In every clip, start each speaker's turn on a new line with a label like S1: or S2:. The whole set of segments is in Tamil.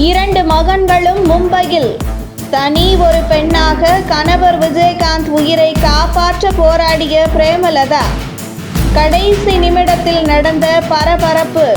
S1: இரண்டு மகன்களும் மும்பையில். தனி ஒரு பெண்ணாக கணவர் விஜயகாந்த் உயிரை காப்பாற்ற போராடிய பிரேமலதா. கடைசி நிமிடத்தில் நடந்த பரபரப்பு.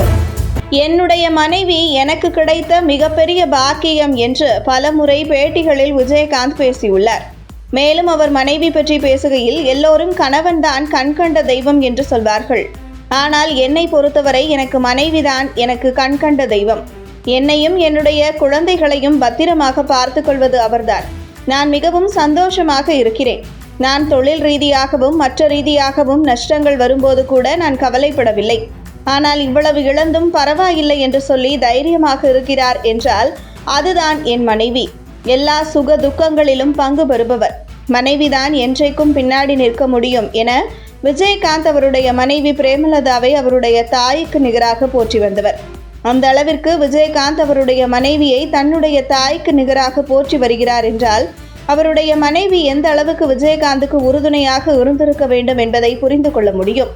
S1: என்னுடைய மனைவி எனக்கு கிடைத்த மிகப்பெரிய பாக்கியம் என்று பலமுறை பேட்டிகளில் விஜயகாந்த் பேசியுள்ளார். மேலும் அவர் மனைவி பற்றி பேசுகையில் எல்லோரும் கணவன்தான் கண்கண்ட தெய்வம் என்று சொல்வார்கள். ஆனால் என்னை பொறுத்தவரை எனக்கு மனைவிதான் எனக்கு கண்கண்ட தெய்வம். என்னையும் என்னுடைய குழந்தைகளையும் பத்திரமாக பார்த்து கொள்வது அவர்தான். நான் மிகவும் சந்தோஷமாக இருக்கிறேன். நான் தொழில் ரீதியாகவும் மற்ற ரீதியாகவும் நஷ்டங்கள் வரும்போது கூட நான் கவலைப்படவில்லை. ஆனால் இவ்வளவு இழந்தும் பரவாயில்லை என்று சொல்லி தைரியமாக இருக்கிறார் என்றால் அதுதான் என் மனைவி. எல்லா சுக துக்கங்களிலும் பங்கு பெறுபவர். மனைவிதான் என்றைக்கும் பின்னாடி நிற்க முடியும் என விஜயகாந்த் அவருடைய மனைவி பிரேமலதாவை அவருடைய தாய்க்கு நிகராக போற்றி வந்தவர். அந்த அளவிற்கு விஜயகாந்த் அவருடைய மனைவியை தன்னுடைய தாய்க்கு நிகராக போற்றி வருகிறார் என்றால் அவருடைய மனைவி எந்த அளவுக்கு விஜயகாந்துக்கு உறுதுணையாக இருந்திருக்க வேண்டும் என்பதை புரிந்து கொள்ள முடியும்.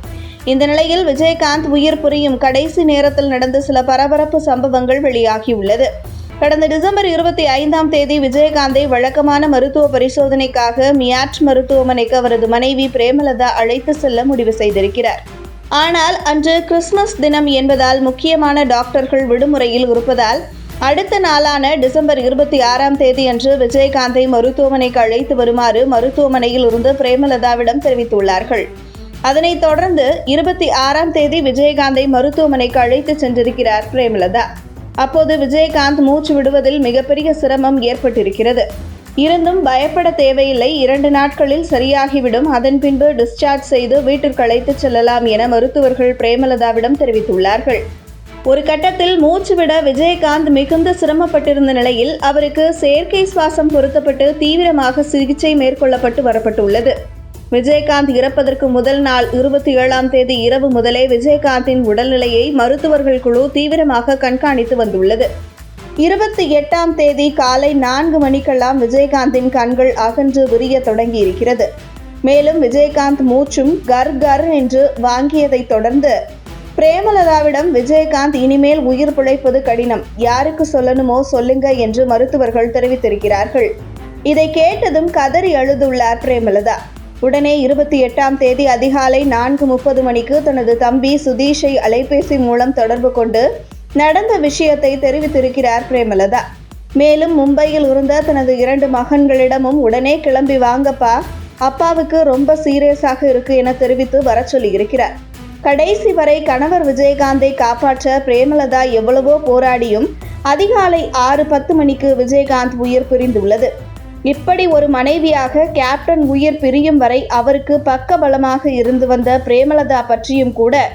S1: இந்த நிலையில் விஜயகாந்த் உயிர் புரியும் கடைசி நேரத்தில் நடந்த சில பரபரப்பு சம்பவங்கள் வெளியாகியுள்ளது. கடந்த டிசம்பர் இருபத்தி ஐந்தாம் தேதி விஜயகாந்தை வழக்கமான மருத்துவ பரிசோதனைக்காக மியாட் மருத்துவமனைக்கு அவரது மனைவி பிரேமலதா அழைத்து செல்ல முடிவு செய்திருக்கிறார். ஆனால் அன்று கிறிஸ்மஸ் தினம் என்பதால் முக்கியமான டாக்டர்கள் விடுமுறையில் இருப்பதால் அடுத்த நாளான டிசம்பர் இருபத்தி ஆறாம் தேதி அன்று விஜயகாந்தை மருத்துவமனைக்கு அழைத்து வருமாறு மருத்துவமனையில் இருந்து பிரேமலதாவிடம் தெரிவித்துள்ளார்கள். அதனைத் தொடர்ந்து இருபத்தி ஆறாம் தேதி விஜயகாந்தை மருத்துவமனைக்கு அழைத்து சென்றிருக்கிறார் பிரேமலதா. அப்போது விஜயகாந்த் மூச்சு விடுவதில் மிகப்பெரிய சிரமம் ஏற்பட்டிருக்கிறது. இருந்தும் பயப்பட தேவையில்லை. இரண்டு நாட்களில் சரியாகிவிடும். அதன் பின்பு டிஸ்சார்ஜ் செய்து வீட்டிற்கு அழைத்துச் செல்லலாம் என மருத்துவர்கள் பிரேமலதாவிடம் தெரிவித்துள்ளார்கள். ஒரு கட்டத்தில் மூச்சுவிட விஜயகாந்த் மிகுந்த சிரமப்பட்டிருந்த நிலையில் அவருக்கு செயற்கை சுவாசம் பொருத்தப்பட்டு தீவிரமாக சிகிச்சை மேற்கொள்ளப்பட்டு வரப்பட்டுள்ளது. விஜயகாந்த் இறப்பதற்கு முதல் நாள் இருபத்தி ஏழாம் தேதி இரவு முதலே விஜயகாந்தின் உடல்நிலையை மருத்துவர்கள் குழு தீவிரமாக கண்காணித்து வந்துள்ளது. இருபத்தி எட்டாம் தேதி காலை நான்கு மணிக்கெல்லாம் விஜயகாந்தின் கண்கள் அகன்று விரிய தொடங்கி இருக்கிறது மேலும் விஜயகாந்த் மூச்சும் கர் கர் என்று வாங்கியதைத் தொடர்ந்து பிரேமலதாவிடம் விஜயகாந்த் இனிமேல் உயிர் பிழைப்பது கடினம் யாருக்கு சொல்லணுமோ சொல்லுங்க என்று மருத்துவர்கள் தெரிவித்திருக்கிறார்கள். இதை கேட்டதும் கதறி அழுதுள்ளார் பிரேமலதா. உடனே இருபத்தி எட்டாம் தேதி அதிகாலை நான்கு முப்பது மணிக்கு தனது தம்பி சுதீஷை அலைபேசி மூலம் தொடர்பு கொண்டு நடந்த விஷயத்தை தெரிவித்திருக்கிறார் பிரேமலதா. மேலும் மும்பையில் இருந்த தனது இரண்டு மகன்களிடமும் உடனே கிளம்பி வாங்கப்பா அப்பாவுக்கு ரொம்ப சீரியஸாக இருக்கு என தெரிவித்து வர சொல்லியிருக்கிறார். கடைசி வரை கணவர் விஜயகாந்தை காப்பாற்ற பிரேமலதா எவ்வளவோ போராடியும் அதிகாலை ஆறு பத்து மணிக்கு விஜயகாந்த் உயிர் பிரிந்துள்ளது. இப்படி ஒரு மனைவியாக கேப்டன் உயிர் பிரியும் வரை அவருக்கு பக்கபலமாக இருந்து வந்த பிரேமலதா பற்றியும் கூட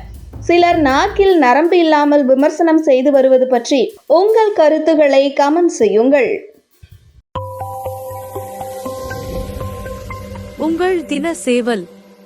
S1: சிலர் நாக்கில் நரம்பு இல்லாமல் விமர்சனம் செய்து வருவது பற்றி உங்கள் கருத்துக்களை கமெண்ட் செய்யுங்கள்.
S2: உங்கள் தின சேவல்